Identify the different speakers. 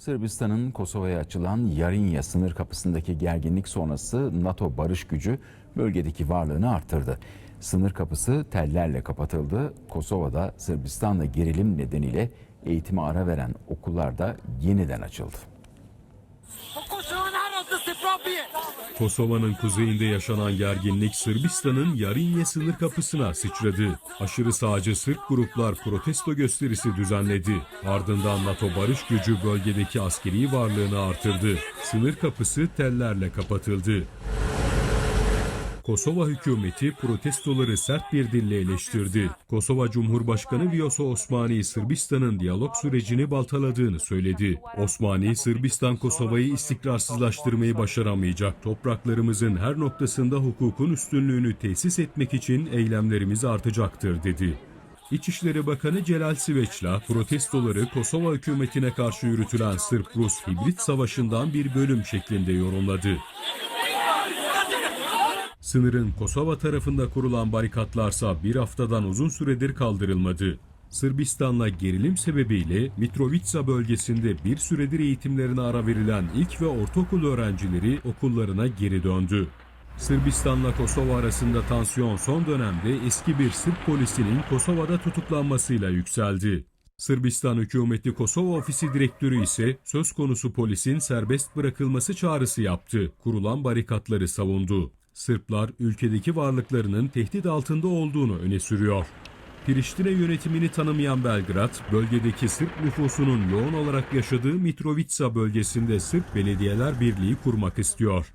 Speaker 1: Sırbistan'ın Kosova'ya açılan Yarinya sınır kapısındaki gerginlik sonrası NATO barış gücü bölgedeki varlığını arttırdı. Sınır kapısı tellerle kapatıldı. Kosova'da Sırbistan'la gerilim nedeniyle eğitime ara veren okullar da yeniden açıldı.
Speaker 2: Kosova'nın kuzeyinde yaşanan gerginlik Sırbistan'ın Yarinye sınır kapısına sıçradı. Aşırı sağcı Sırp gruplar protesto gösterisi düzenledi. Ardından NATO barış gücü bölgedeki askeri varlığını artırdı. Sınır kapısı tellerle kapatıldı. Kosova hükümeti protestoları sert bir dille eleştirdi. Kosova Cumhurbaşkanı Vjosa Osmani Sırbistan'ın diyalog sürecini baltaladığını söyledi. Osmani, Sırbistan Kosova'yı istikrarsızlaştırmayı başaramayacak. Topraklarımızın her noktasında hukukun üstünlüğünü tesis etmek için eylemlerimiz artacaktır dedi. İçişleri Bakanı Celal Siveçla protestoları Kosova hükümetine karşı yürütülen Sırp-Rus hibrit savaşından bir bölüm şeklinde yorumladı. Sınırın Kosova tarafında kurulan barikatlarsa bir haftadan uzun süredir kaldırılmadı. Sırbistan'la gerilim sebebiyle Mitrovica bölgesinde bir süredir eğitimlerine ara verilen ilk ve ortaokul öğrencileri okullarına geri döndü. Sırbistan'la Kosova arasında tansiyon son dönemde eski bir Sırp polisinin Kosova'da tutuklanmasıyla yükseldi. Sırbistan hükümeti Kosova ofisi direktörü ise söz konusu polisin serbest bırakılması çağrısı yaptı. Kurulan barikatları savundu. Sırplar ülkedeki varlıklarının tehdit altında olduğunu öne sürüyor. Priştine yönetimini tanımayan Belgrad, bölgedeki Sırp nüfusunun yoğun olarak yaşadığı Mitrovica bölgesinde Sırp Belediyeler Birliği kurmak istiyor.